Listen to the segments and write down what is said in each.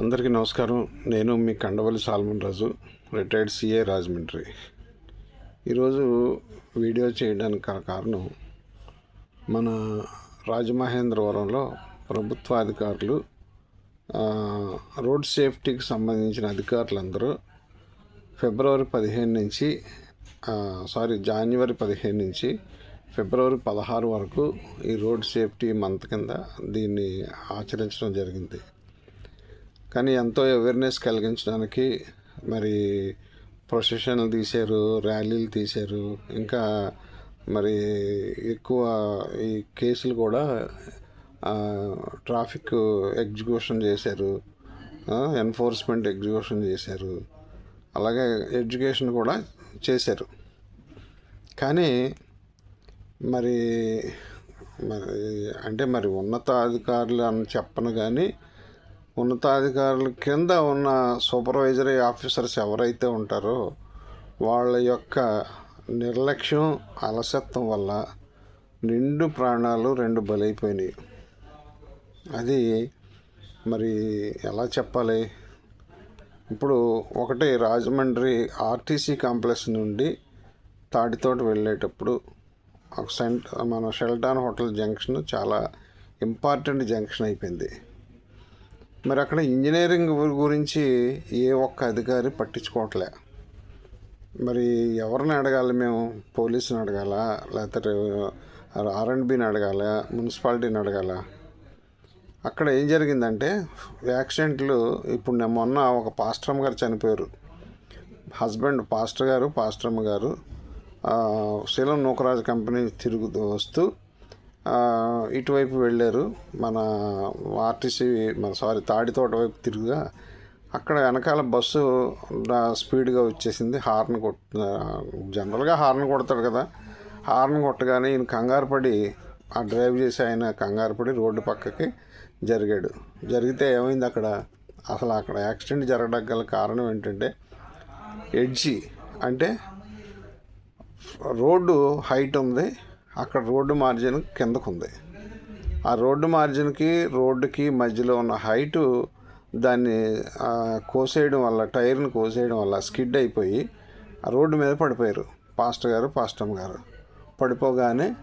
అందరికీ నమస్కారం. నేను మీ కండవల్లి సాల్మన్ రాజు రిటైర్డ్ సిఏ రాజమండ్రి. ఈరోజు వీడియో చేయడానికి గల కారణం మన రాజమహేంద్రవరంలో ప్రభుత్వ అధికారులు రోడ్ సేఫ్టీకి సంబంధించిన అధికారులందరూ ఫిబ్రవరి పదిహేను నుంచి సారీ జాన్వరి పదిహేను నుంచి ఫిబ్రవరి పదహారు వరకు ఈ రోడ్ సేఫ్టీ మంత్ కింద దీన్ని ఆచరించడం జరిగింది. కానీ ఎంతో అవేర్నెస్ కలిగించడానికి మరి ప్రొసెషన్లు తీశారు ర్యాలీలు తీశారు. ఇంకా మరి ఎక్కువ ఈ కేసులు కూడా ట్రాఫిక్ ఎగ్జిక్యూషన్ చేశారు. ఎన్ఫోర్స్మెంట్ ఎగ్జిక్యూషన్ చేశారు. అలాగే ఎడ్యుకేషన్ కూడా చేశారు. కానీ మరి మరి అంటే మరి ఉన్నతాధికారులు అని చెప్పను కానీ ఉన్నతాధికారుల కింద ఉన్న సూపర్వైజరీ ఆఫీసర్స్ ఎవరైతే ఉంటారో వాళ్ళ యొక్క నిర్లక్ష్యం అలసత్వం వల్ల నిండు ప్రాణాలు రెండు బలైపోయినాయి. అది మరి ఎలా చెప్పాలి? ఇప్పుడు ఒకటి రాజమండ్రి ఆర్టీసీ కాంప్లెక్స్ నుండి తాటితోట వెళ్ళేటప్పుడు ఒక సెంట్ మన షెల్టాన్ హోటల్ జంక్షన్ చాలా ఇంపార్టెంట్ జంక్షన్ అయిపోయింది. మరి అక్కడ ఇంజనీరింగ్ గురించి ఏ ఒక్క అధికారి పట్టించుకోవట్లే. మరి ఎవరిని అడగాలి మేము? పోలీసుని అడగాల? లేకపోతే ఆర్ అండ్ బిని అడగాల? మున్సిపాలిటీని అడగాల? అక్కడ ఏం జరిగిందంటే యాక్సిడెంట్లు ఇప్పుడు నేను మొన్న ఒక పాస్టరమ్మ గారు చనిపోయారు. హస్బెండ్ పాస్టర్ గారు పాస్టరమ్మ గారు శీలం నూకరాజు కంపెనీ తిరుగుతూ వస్తూ ఇటువైపు వెళ్ళారు. మన ఆర్టీసీ మన సారీ తాడితోట వైపు తిరుగుగా అక్కడ వెనకాల బస్సు స్పీడ్గా వచ్చేసింది. హార్న్ కొట్ జనరల్గా హార్న్ కొడతాడు కదా. హార్న్ కొట్టగానే ఈయన కంగారు పడి ఆ డ్రైవ్ చేసి ఆయన కంగారు పడి రోడ్డు పక్కకి జరిగాడు. జరిగితే ఏమైంది అక్కడ? అసలు అక్కడ యాక్సిడెంట్ జరగడానికి గల కారణం ఏంటంటే ఎడ్జి అంటే రోడ్డు హైట్ ఉంది. అక్కడ రోడ్డు మార్జిన్ కిందకుంది. ఆ రోడ్డు మార్జిన్కి రోడ్డుకి మధ్యలో ఉన్న హైటు దాన్ని కోసేయడం వల్ల టైర్ని కోసేయడం వల్ల స్కిడ్ అయిపోయి ఆ రోడ్డు మీద పడిపోయారు. పాస్టర్ గారు పాస్టమ్ గారు. పడిపోగానే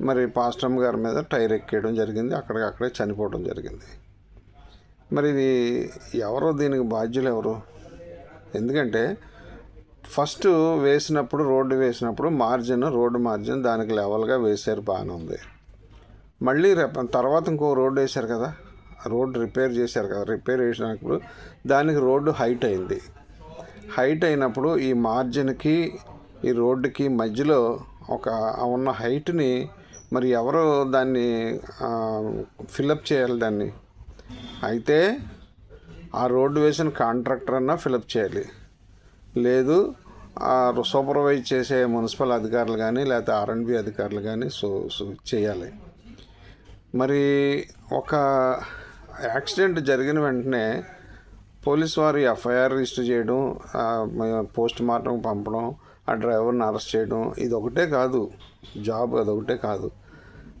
మరి పాస్టమ్ గారి మీద టైర్ ఎక్కేయడం జరిగింది. అక్కడికక్కడే చనిపోవడం జరిగింది. మరి ఇది ఎవరో? దీనికి బాధ్యులు ఎవరు? ఎందుకంటే ఫస్ట్ వేసినప్పుడు రోడ్డు వేసినప్పుడు మార్జిన్ రోడ్డు మార్జిన్ దానికి లెవెల్గా వేసారు బాగానే ఉంది. మళ్ళీ తర్వాత ఇంకో రోడ్డు వేశారు కదా రోడ్డు రిపేర్ చేశారు కదా రిపేర్ చేసినప్పుడు దానికి రోడ్డు హైట్ అయింది. హైట్ అయినప్పుడు ఈ మార్జిన్కి ఈ రోడ్డుకి మధ్యలో ఒక ఉన్న హైట్ని మరి ఎవరు దాన్ని ఫిలప్ చేయాలి దాన్ని? అయితే ఆ రోడ్డు వేసిన కాంట్రాక్టర్ అన్నా ఫిలప్ చేయాలి. లేదు. ఆ సూపర్వైజ్ చేసే మున్సిపల్ అధికారులు కానీ లేకపోతే ఆర్ఎండ్బి అధికారులు కానీ సో చేయాలి. మరి ఒక యాక్సిడెంట్ జరిగిన వెంటనే పోలీస్ వారు ఎఫ్ఐఆర్ రిజిస్టర్ చేయడం పోస్ట్ మార్టం పంపడం ఆ డ్రైవర్ని అరెస్ట్ చేయడం ఇది ఒకటే కాదు. జాబ్ అదొకటే కాదు.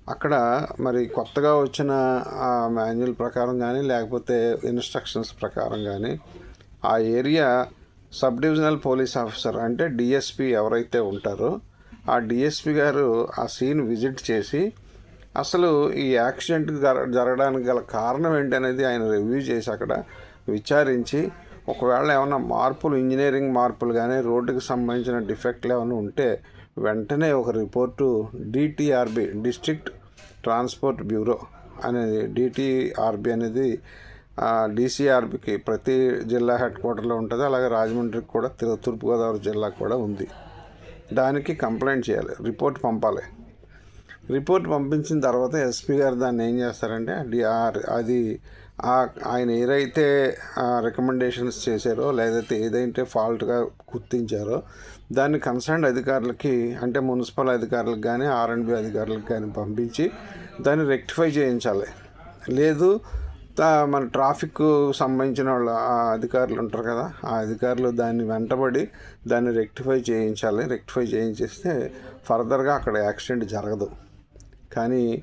అక్కడ మరి కొత్తగా వచ్చిన ఆ మాన్యువల్ ప్రకారం కానీ లేకపోతే ఇన్స్ట్రక్షన్స్ ప్రకారం కానీ ఆ area sub divisional police officer అంటే డిఎస్పి ఎవరైతే ఉంటారో ఆ డిఎస్పి గారు ఆ సీన్ విజిట్ చేసి అసలు ఈ యాక్సిడెంట్ జరగడానికి గల కారణం ఏంటనేది ఆయన రివ్యూ చేసి అక్కడ విచారించి ఒకవేళ ఏమైనా మార్పులు ఇంజనీరింగ్ మార్పులు కానీ రోడ్డుకి సంబంధించిన డిఫెక్ట్లు ఏమైనా ఉంటే వెంటనే ఒక report DTRB district transport bureau అనేది డిటిఆర్బి అనేది డిసిఆర్బికి ప్రతి జిల్లా హెడ్ క్వార్టర్లో ఉంటుంది. అలాగే రాజమండ్రికి కూడా తిరు- తూర్పుగోదావరి జిల్లాకు కూడా ఉంది. దానికి కంప్లైంట్ చేయాలి. రిపోర్ట్ పంపాలి. రిపోర్ట్ పంపించిన తర్వాత ఎస్పీ గారు దాన్ని ఏం చేస్తారంటే అది ఆయన ఏదైతే రికమెండేషన్స్ చేశారో లేదైతే ఏదైతే ఫాల్ట్గా గుర్తించారో దాన్ని కన్సర్న్ అధికారులకి అంటే మున్సిపల్ అధికారులకు కానీ ఆర్ఎండ్బి అధికారులకు కానీ పంపించి దాన్ని రెక్టిఫై చేయించాలి. లేదు మన ట్రాఫిక్ సంబంధించిన వాళ్ళు ఆ అధికారులు ఉంటారు కదా ఆ అధికారులు దాన్ని వెంటబడి దాన్ని రెక్టిఫై చేయించాలి. రెక్టిఫై చేయించేస్తే ఫర్దర్గా అక్కడ యాక్సిడెంట్ జరగదు. కానీ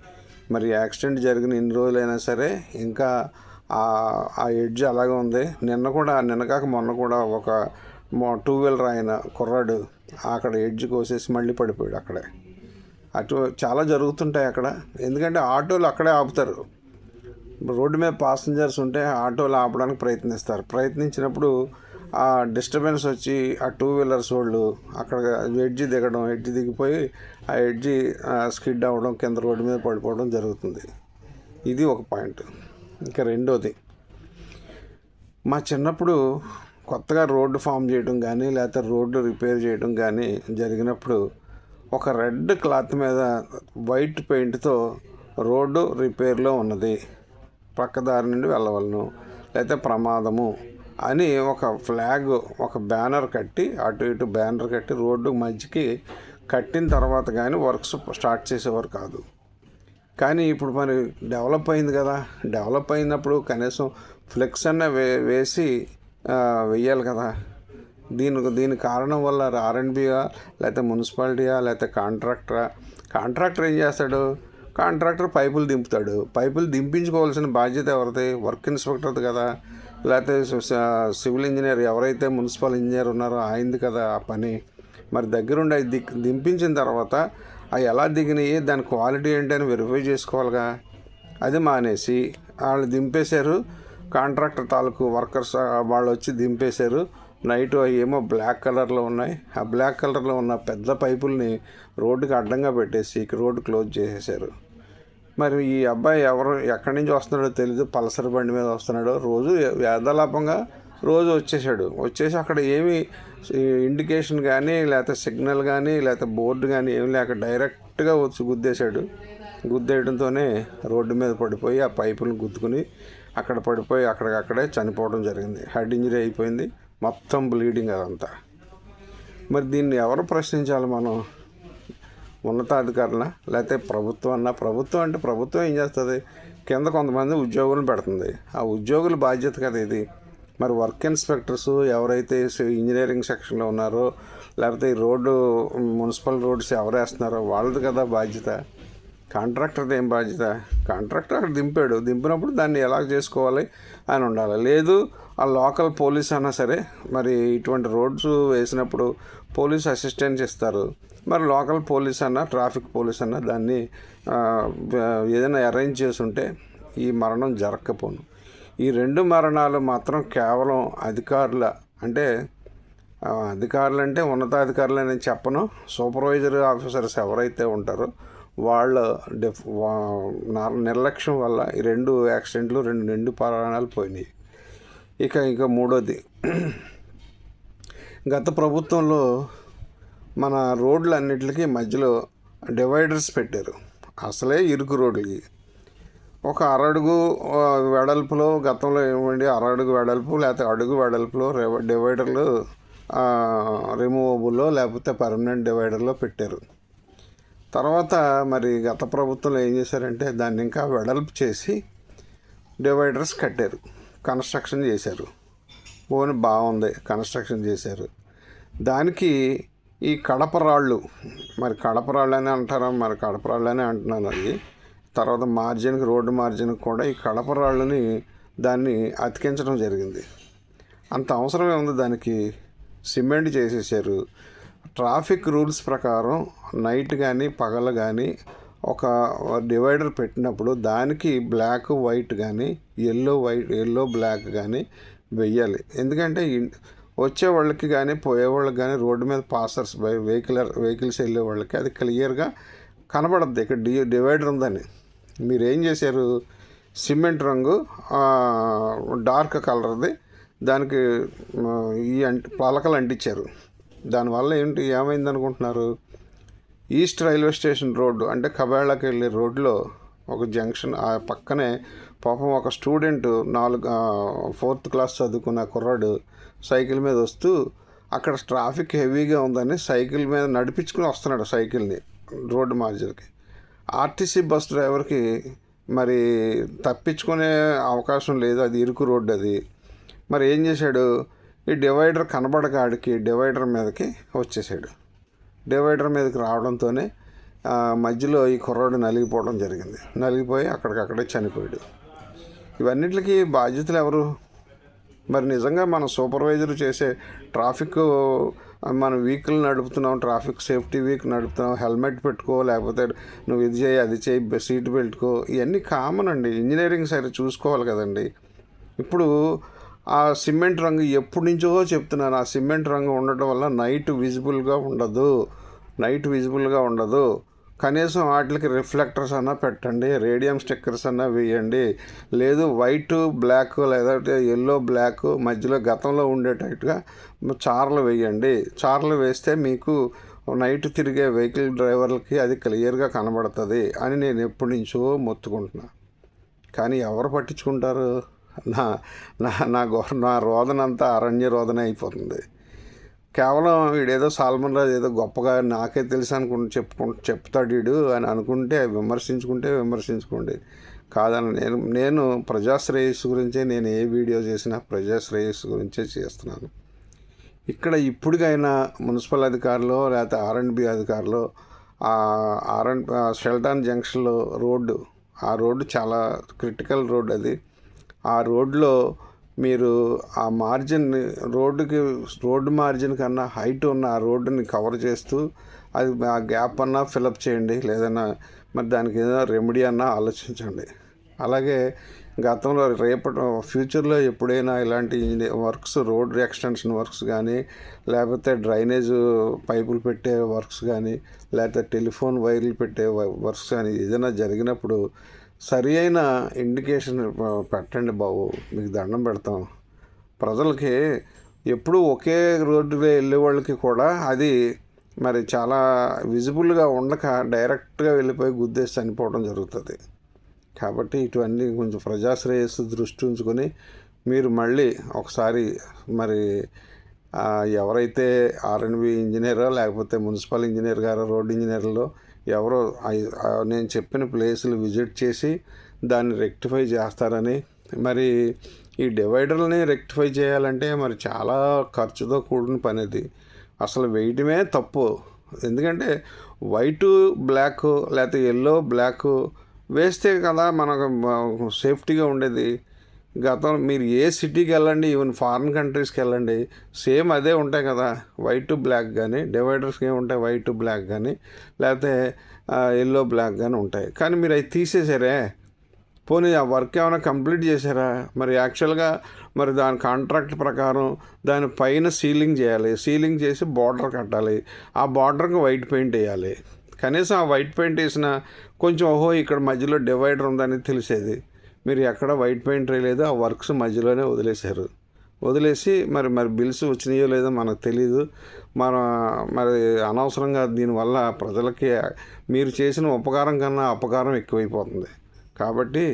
మరి యాక్సిడెంట్ జరిగిన ఎన్ని రోజులైనా సరే ఇంకా ఆ- ఆ ఎడ్జ్ అలాగే ఉంది. నిన్న కూడా నిన్న కాక మొన్న కూడా ఒక టూ వీలర్ ఆయన కుర్రాడు అక్కడ ఎడ్జ్ కోసేసి మళ్ళీ పడిపోయాడు అక్కడే. అటు చాలా జరుగుతుంటాయి అక్కడ. ఎందుకంటే ఆటోలు అక్కడే ఆపుతారు. రోడ్డు మీద పాసెంజర్స్ ఉంటే ఆటోలు ఆపడానికి ప్రయత్నిస్తారు. ప్రయత్నించినప్పుడు ఆ డిస్టర్బెన్స్ వచ్చి ఆ టూ వీలర్స్ వాళ్ళు అక్కడ ఎడ్జి దిగడం ఎడ్జి దిగిపోయి ఆ ఎడ్జి స్కిడ్ అవ్వడం కింద రోడ్డు మీద పడిపోవడం జరుగుతుంది. ఇది ఒక పాయింట్. ఇంకా రెండోది మా చిన్నప్పుడు కొత్తగా రోడ్డు ఫామ్ చేయడం కానీ లేకపోతే రోడ్డు రిపేర్ చేయడం కానీ జరిగినప్పుడు ఒక రెడ్ క్లాత్ మీద వైట్ పెయింట్తో రోడ్డు రిపేర్లో ఉన్నది. పక్కదారి నుండి వెళ్ళవలను. లేకపోతే ప్రమాదము అని ఒక ఫ్లాగ్ ఒక బ్యానర్ కట్టి అటు ఇటు బ్యానర్ కట్టి రోడ్డు మధ్యకి కట్టిన తర్వాత కానీ వర్క్స్ స్టార్ట్ చేసేవారు కాదు. కానీ ఇప్పుడు మరి డెవలప్ అయింది కదా. డెవలప్ అయినప్పుడు కనీసం ఫ్లెక్స్ అన్న వే వేసి వేయాలి వెయ్యాలి కదా. దీనికి దీని కారణం వల్ల ఆర్ఎండ్బియా లేకపోతే మున్సిపాలిటీయా లేకపోతే కాంట్రాక్టరా? కాంట్రాక్టర్ ఏం చేస్తాడు? కాంట్రాక్టర్ పైపులు దింపుతాడు. పైపులు దింపించుకోవాల్సిన బాధ్యత ఎవరిది? వర్క్ ఇన్స్పెక్టర్ది కదా. లేకపోతే సివిల్ ఇంజనీర్ ఎవరైతే మున్సిపల్ ఇంజనీర్ ఉన్నారో ఆయనది కదా ఆ పని. మరి దగ్గరుండి అవి దిక్ దింపించిన తర్వాత అవి ఎలా దిగినాయి? దాని క్వాలిటీ ఏంటి అని వెరిఫై చేసుకోవాలిగా. అది మానేసి వాళ్ళు దింపేశారు. కాంట్రాక్టర్ తాలూకు వర్కర్స్ వాళ్ళు వచ్చి దింపేశారు. నైట్ అవి ఏమో బ్లాక్ కలర్లో ఉన్నాయి. ఆ బ్లాక్ కలర్లో ఉన్న పెద్ద పైపుల్ని రోడ్డుకి అడ్డంగా పెట్టేసి రోడ్డు క్లోజ్ చేసేసారు మరి ఈ అబ్బాయి ఎవరు ఎక్కడి నుంచి వస్తున్నాడో తెలియదు పల్సర్ బండి మీద వస్తున్నాడో. రోజు వేదలాపంగా రోజు వచ్చేసాడు వచ్చేసి అక్కడ ఏమి ఇండికేషన్ కానీ లేకపోతే సిగ్నల్ కానీ లేకపోతే బోర్డు కానీ ఏమి లేక డైరెక్ట్గా వచ్చి గుద్దేశాడు. గుద్దేయడంతోనే రోడ్డు మీద పడిపోయి ఆ పైపులను గుద్దుకుని అక్కడ పడిపోయి అక్కడికక్కడే చనిపోవడం జరిగింది. హెడ్ ఇంజరీ అయిపోయింది. మొత్తం బ్లీడింగ్ అదంతా. మరి దీన్ని ఎవరు ప్రశ్నించాలి మనం? ఉన్నతాధికారుల లేకపోతే ప్రభుత్వం ప్రభుత్వం అంటే ప్రభుత్వం ఏం చేస్తుంది? కింద కొంతమంది ఉద్యోగులను పెడుతుంది. ఆ ఉద్యోగుల బాధ్యత కదా ఇది. మరి వర్క్ ఇన్స్పెక్టర్స్ ఎవరైతే ఇంజనీరింగ్ సెక్షన్లో ఉన్నారో లేకపోతే ఈ రోడ్డు మున్సిపల్ రోడ్స్ ఎవరేస్తున్నారో వాళ్ళది కదా బాధ్యత. కాంట్రాక్టర్ది ఏం బాధ్యత? కాంట్రాక్టర్ అక్కడ దింపాడు. దింపినప్పుడు దాన్ని ఎలా చేసుకోవాలి అని ఉండాలి. లేదు ఆ లోకల్ పోలీస్ అన్నా సరే మరి ఇటువంటి రోడ్స్ వేసినప్పుడు పోలీస్ అసిస్టెన్స్ ఇస్తారు. మరి లోకల్ పోలీస్ అన్నా ట్రాఫిక్ పోలీస్ అన్నా దాన్ని ఏదైనా అరేంజ్ చేసి ఉంటే ఈ మరణం జరగకపోను ఈ రెండు మరణాలు మాత్రం కేవలం అధికారుల అంటే అధికారులు అంటే ఉన్నతాధికారులు నేను చెప్పను. సూపర్వైజర్ ఆఫీసర్స్ ఎవరైతే ఉంటారో వాళ్ళ డెఫ్ నిర్లక్ష్యం వల్ల ఈ రెండు యాక్సిడెంట్లు రెండు నిండు ప్రాణాలు పోయినాయి. ఇక ఇంకా మూడోది. గత ప్రభుత్వంలో మన రోడ్లన్నిటికీ మధ్యలో డివైడర్స్ పెట్టారు. అసలే ఇరుకు రోడ్లకి. ఒక అరడుగు వెడల్పులో గతంలో ఏమండి అరడుగు వెడల్పు లేకపోతే అడుగు వెడల్పులో డివైడర్లు రిమూవబుల్లో లేకపోతే పర్మనెంట్ డివైడర్లో పెట్టారు. తర్వాత మరి గత ప్రభుత్వంలో ఏం చేశారంటే దాన్ని ఇంకా వెడల్పు చేసి డివైడర్స్ కట్టారు కన్స్ట్రక్షన్ చేశారు. పోని బాగుంది కన్స్ట్రక్షన్ చేశారు. దానికి ఈ కడప రాళ్ళు మరి కడప రాళ్ళు అని అంటారా మరి కడప రాళ్ళు అని అంటున్నాను అది. తర్వాత మార్జిన్కి రోడ్డు మార్జిన్కి కూడా ఈ కడప రాళ్ళని దాన్ని అతికించడం జరిగింది. అంత అవసరమే ఉంది దానికి సిమెంట్ చేసేసారు. ట్రాఫిక్ రూల్స్ ప్రకారం నైట్ కానీ పగలు కానీ ఒక డివైడర్ పెట్టినప్పుడు దానికి బ్లాక్ వైట్ కానీ ఎల్లో వైట్ ఎల్లో బ్లాక్ కానీ వెయ్యాలి. ఎందుకంటే వచ్చే వాళ్ళకి కానీ పోయే వాళ్ళకి కానీ రోడ్డు మీద పాసర్స్ బై వెహికల్ వెహికల్స్ వెళ్ళే వాళ్ళకి అది క్లియర్గా కనబడద్ది. ఇక్కడ డి డివైడర్ ఉందని. మీరు ఏం చేశారు? సిమెంట్ రంగు డార్క్ కలర్ది దానికి ఈ అంటి పలకలు అంటించారు. దానివల్ల ఏంటి ఏమైంది అనుకుంటున్నారు ఈస్ట్ రైల్వే స్టేషన్ రోడ్డు అంటే కబాళ్ళకి వెళ్ళే రోడ్లో ఒక జంక్షన్ ఆ పక్కనే పాపం ఒక స్టూడెంట్ నాలుగు ఫోర్త్ క్లాస్ చదువుకున్న కుర్రాడు సైకిల్ మీద వస్తూ అక్కడ ట్రాఫిక్ హెవీగా ఉందని సైకిల్ మీద నడిపించుకుని వస్తున్నాడు సైకిల్ని రోడ్డు మార్జిన్కి. ఆర్టీసీ బస్ డ్రైవర్కి మరి తప్పించుకునే అవకాశం లేదు అది ఇరుకు రోడ్డు అది. మరి ఏం చేశాడు? ఈ డివైడర్ కనబడగాడికి డివైడర్ మీదకి వచ్చేసాడు. డివైడర్ మీదకి రావడంతోనే మధ్యలో ఈ కుర్రాడు నలిగిపోవడం జరిగింది. నలిగిపోయి అక్కడికక్కడే చనిపోయాడు. ఇవన్నిటికి బాధ్యతలు ఎవరు? మరి నిజంగా మన సూపర్వైజర్ చేసే ట్రాఫిక్ మన వెహికల్ నడుపుతున్నాం ట్రాఫిక్ సేఫ్టీ వీక్ నడుపుతున్నాం హెల్మెట్ పెట్టుకో లేకపోతే నువ్వు ఇది చేయి అది చేయి సీట్ బెల్ట్కో ఇవన్నీ కామన్ అండి. ఇంజనీరింగ్ సరే చూసుకోవాలి కదండి. ఇప్పుడు ఆ సిమెంట్ రంగు ఎప్పటి నుంచో చెప్తున్నాను ఆ సిమెంట్ రంగు ఉండటం వల్ల నైట్ విజిబుల్గా ఉండదు. నైట్ విజిబుల్గా ఉండదు. కనీసం వాటికి రిఫ్లెక్టర్స్ అన్నా పెట్టండి. రేడియం స్టిక్కర్స్ అన్నా వేయండి. లేదు వైట్ బ్లాక్ లేదంటే ఎల్లో బ్లాక్ మధ్యలో గతంలో ఉండేటట్టుగా చార్లు వేయండి. చార్లు వేస్తే మీకు నైట్ తిరిగే వెహికల్ డ్రైవర్లకి అది క్లియర్గా కనబడుతుంది అని నేను ఎప్పటి నుంచో మొత్తుకుంటున్నా. కానీ ఎవరు పట్టించుకుంటారు? నా నా నా గో నా రోదన అంతా అరణ్య రోదన అయిపోతుంది. కేవలం వీడేదో సాల్మన్ రాజు ఏదో గొప్పగా నాకే తెలుసు అనుకుంటు చెప్పుకు చెప్తాడు వీడు అని అనుకుంటే విమర్శించుకుంటే విమర్శించుకోండి. కాదని నేను నేను ప్రజాశ్రేయస్సు గురించే నేను ఏ వీడియో చేసినా ప్రజాశ్రేయస్సు గురించే చేస్తున్నాను. ఇక్కడ ఇప్పటికైనా మున్సిపల్ అధికారులు లేకపోతే ఆర్ అండ్ బి అధికారులు ఆర్ అండ్ షెల్టాన్ జంక్షన్లో రోడ్డు ఆ రోడ్డు చాలా క్రిటికల్ రోడ్ అది. ఆ రోడ్లో మీరు ఆ మార్జిన్ రోడ్డుకి రోడ్డు మార్జిన్ కన్నా హైట్ ఉన్న ఆ రోడ్డుని కవర్ చేస్తూ అది ఆ గ్యాప్ అన్నా ఫిలప్ చేయండి. లేదన్నా మరి దానికి ఏదైనా రెమెడీ అన్నా ఆలోచించండి. అలాగే గతంలో రేపటి ఫ్యూచర్లో ఎప్పుడైనా ఇలాంటి వర్క్స్ రోడ్ ఎక్స్టెన్షన్ వర్క్స్ కానీ లేకపోతే డ్రైనేజ్ పైపులు పెట్టే వర్క్స్ కానీ లేకపోతే టెలిఫోన్ వైర్లు పెట్టే వర్క్స్ కానీ ఏదైనా జరిగినప్పుడు సరి అయిన ఇండికేషన్ పెట్టండి బాబు. మీకు దండం పెడతాం. ప్రజలకి ఎప్పుడూ ఒకే రోడ్డులో వెళ్ళే వాళ్ళకి కూడా అది మరి చాలా విజిబుల్గా ఉండక డైరెక్ట్గా వెళ్ళిపోయి గుద్దేసి చనిపోవడం జరుగుతుంది. కాబట్టి ఇటువన్నీ కొంచెం ప్రజాశ్రేయస్సు దృష్టి ఉంచుకొని మీరు మళ్ళీ ఒకసారి మరి ఎవరైతే ఆర్ఎన్బి ఇంజనీరో లేకపోతే మున్సిపల్ ఇంజనీర్ గారో రోడ్ ఇంజనీర్లో ఎవరో నేను చెప్పిన ప్లేసులు విజిట్ చేసి దాన్ని రెక్టిఫై చేస్తారని. మరి ఈ డివైడర్లని రెక్టిఫై చేయాలంటే మరి చాలా ఖర్చుతో కూడిన పని అది అసలు వేయటమే తప్పు. ఎందుకంటే వైట్ బ్లాక్ లేకపోతే ఎల్లో బ్లాక్ వేస్తే కదా మనకు సేఫ్టీగా ఉండేది. గతం మీరు ఏ సిటీకి వెళ్ళండి ఈవెన్ ఫారిన్ కంట్రీస్కి వెళ్ళండి సేమ్ అదే ఉంటాయి కదా వైట్ బ్లాక్ కానీ డివైడర్స్ ఏముంటాయి వైట్ బ్లాక్ కానీ లేకపోతే ఎల్లో బ్లాక్ కానీ ఉంటాయి. కానీ మీరు అవి తీసేసారే? పోనీ ఆ వర్క్ ఏమైనా కంప్లీట్ చేశారా మరి యాక్చువల్గా మరి దాని కాంట్రాక్ట్ ప్రకారం దాని పైన సీలింగ్ చేయాలి. సీలింగ్ చేసి బార్డర్ కట్టాలి. ఆ బార్డర్కి వైట్ పెయింట్ వేయాలి. కనీసం ఆ వైట్ పెయింట్ వేసిన కొంచెం ఓహో ఇక్కడ మధ్యలో డివైడర్ ఉందని తెలిసేది. మీరు ఎక్కడ వైట్ పెయింట్ వేయలేదు ఆ వర్క్స్ మధ్యలోనే వదిలేశారు. వదిలేసి మరి మరి బిల్స్ వచ్చినాయో లేదో మనకు తెలియదు మన మరి అనవసరంగా దీనివల్ల ప్రజలకి మీరు చేసిన ఉపకారం కన్నా అపకారం ఎక్కువైపోతుంది. కాబట్టి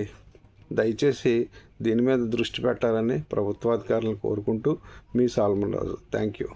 దయచేసి దీని మీద దృష్టి పెట్టాలని ప్రభుత్వాధికారులను కోరుకుంటూ మీ సాల్మన్ రాజు. Thank you.